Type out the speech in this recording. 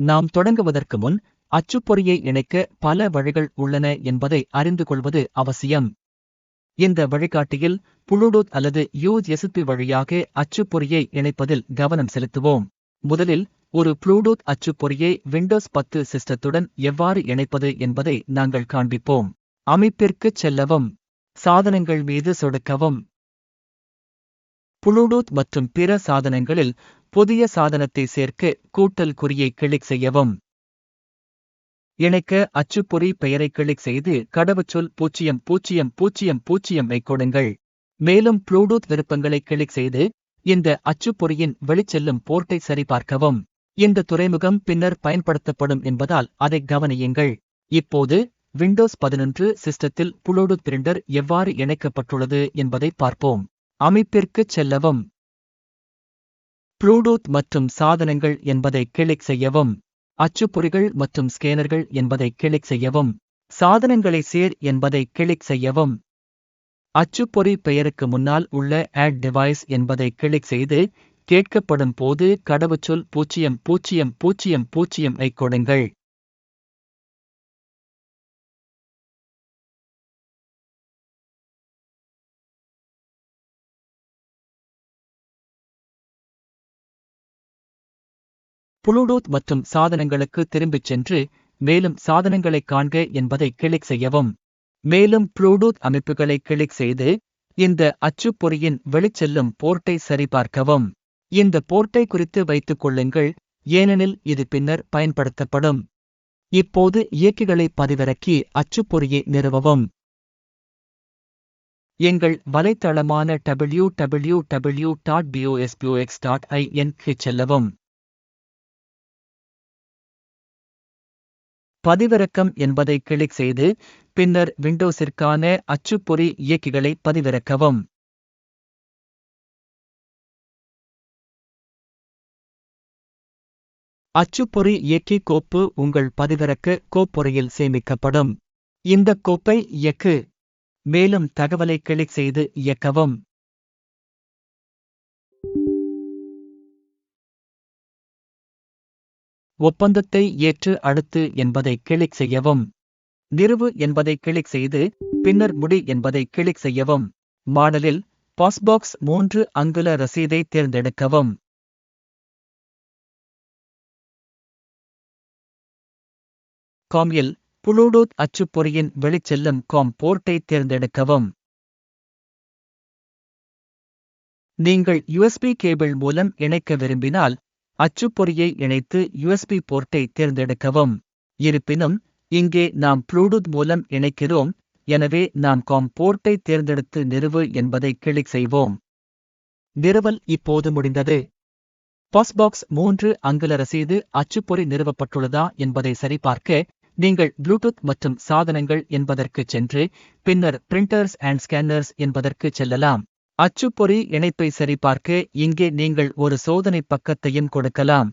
நாம் தொடங்குவதற்கு முன் அச்சுப்பொறியை இணைக்க பல வழிகள் உள்ளன என்பதை அறிந்து கொள்வது அவசியம். இந்த வழிகாட்டியில் புளூடூத் அல்லது யூஎஸ்பி வழியாக அச்சுப்பொறியை இணைப்பதில் கவனம் செலுத்துவோம். முதலில் ஒரு ப்ளூடூத் அச்சுப்பொறியை விண்டோஸ் பத்து சிஸ்டத்துடன் எவ்வாறு இணைப்பது என்பதை நாங்கள் காண்பிப்போம். அமைப்பிற்குச் செல்லவும் சாதனங்கள் மீது சொடுக்கவும். புளூடூத் மற்றும் பிற சாதனங்களில் புதிய சாதனத்தை சேர்க்க கூட்டல் குறியை கிளிக் செய்யவும். இணைக்க அச்சுப்பொறி பெயரை கிளிக் செய்து கடவுச்சொல் பூஜ்ஜியம் பூஜ்ஜியம் பூஜ்ஜியம் பூஜ்ஜியம் கொடுங்கள். மேலும் ப்ளூடூத் விருப்பங்களை கிளிக் செய்து இந்த அச்சுப்பொறியின் வெளிச்செல்லும் போர்ட்டை சரிபார்க்கவும். இந்த துறைமுகம் பின்னர் பயன்படுத்தப்படும் என்பதால் அதை கவனியுங்கள். இப்போது விண்டோஸ் பதினொன்று சிஸ்டத்தில் புளூடூத் பிரிண்டர் எவ்வாறு இணைக்கப்பட்டுள்ளது என்பதை பார்ப்போம். அமைப்பிற்குச் செல்லவும். ப்ளூடூத் மற்றும் சாதனங்கள் என்பதை கிளிக் செய்யவும். அச்சுப்பொறிகள் மற்றும் ஸ்கேனர்கள் என்பதை கிளிக் செய்யவும். சாதனங்களை சேர் என்பதை கிளிக் செய்யவும். அச்சுப்பொறி பெயருக்கு முன்னால் உள்ள ஆட் டிவைஸ் என்பதை கிளிக் செய்து கேட்கப்படும் போது கடவுச்சொல் பூஜ்ஜியம் பூஜ்ஜியம் பூஜ்ஜியம் பூஜ்ஜியம் ஐ கொடுங்கள். புளூடூத் மற்றும் சாதனங்களுக்கு திரும்பிச் சென்று மேலும் சாதனங்களை காண்க என்பதை கிளிக் செய்யவும். மேலும் ப்ளூடூத் அமைப்புகளை கிளிக் செய்து இந்த அச்சுப்பொறியின் வெளிச்செல்லும் போர்ட்டை சரிபார்க்கவும். இந்த போர்ட்டை குறித்து வைத்துக் கொள்ளுங்கள் ஏனெனில் இது பின்னர் பயன்படுத்தப்படும். இப்போது இயக்கிகளை பதிவிறக்கி அச்சுப்பொறியை நிறுவவும். எங்கள் வலைத்தளமான டபிள்யூ டபிள்யூ டபிள்யூ டாட் பியூஎஸ்பியூஎக்ஸ் டாட் ஐஎன்க்கு செல்லவும். பதிவிறக்கம் என்பதை கிளிக் செய்து பின்னர் விண்டோஸிற்கான அச்சுப்பொறி இயக்கிகளை பதிவிறக்கவும். அச்சுப்பொறி இயக்கி கோப்பு உங்கள் பதிவிறக்க கோப்புறையில் சேமிக்கப்படும். இந்த கோப்பை இயக்கு. மேலும் தகவலை கிளிக் செய்து இயக்கவும். ஒப்பந்தத்தை ஏற்று அடுத்து என்பதை கிளிக் செய்யவும். நிறுவு என்பதை கிளிக் செய்து பின்னர் முடி என்பதை கிளிக் செய்யவும். மாடலில் பாஸ்பாக்ஸ் மூன்று அங்குல ரசீதை தேர்ந்தெடுக்கவும். காமில் புளூடூத் அச்சுப்பொறியின் வெளிச்செல்லும் காம் போர்ட்டை தேர்ந்தெடுக்கவும். நீங்கள் யுஎஸ்பி கேபிள் மூலம் இணைக்க விரும்பினால் அச்சுப்பொறியை இணைத்து யுஎஸ்பி போர்ட்டை தேர்ந்தெடுக்கவும். இருப்பினும் இங்கே நாம் ப்ளூடூத் மூலம் இணைக்கிறோம். எனவே நாம் காம் போர்ட்டை தேர்ந்தெடுத்து நிறுவு என்பதை கிளிக் செய்வோம். நிறுவல் இப்போது முடிந்தது. பாஸ்பாக்ஸ் மூன்று அங்குல ரசீது அச்சுப்பொறி நிறுவப்பட்டுள்ளதா என்பதை சரிபார்க்க நீங்கள் ப்ளூடூத் மற்றும் சாதனங்கள் என்பதற்கு சென்று பின்னர் பிரிண்டர்ஸ் அண்ட் ஸ்கேனர்ஸ் என்பதற்கு செல்லலாம். அச்சுப்பொறி இணைப்பை சரிபார்க்க இங்கே நீங்கள் ஒரு சோதனை பக்கத்தையும் கொடுக்கலாம்.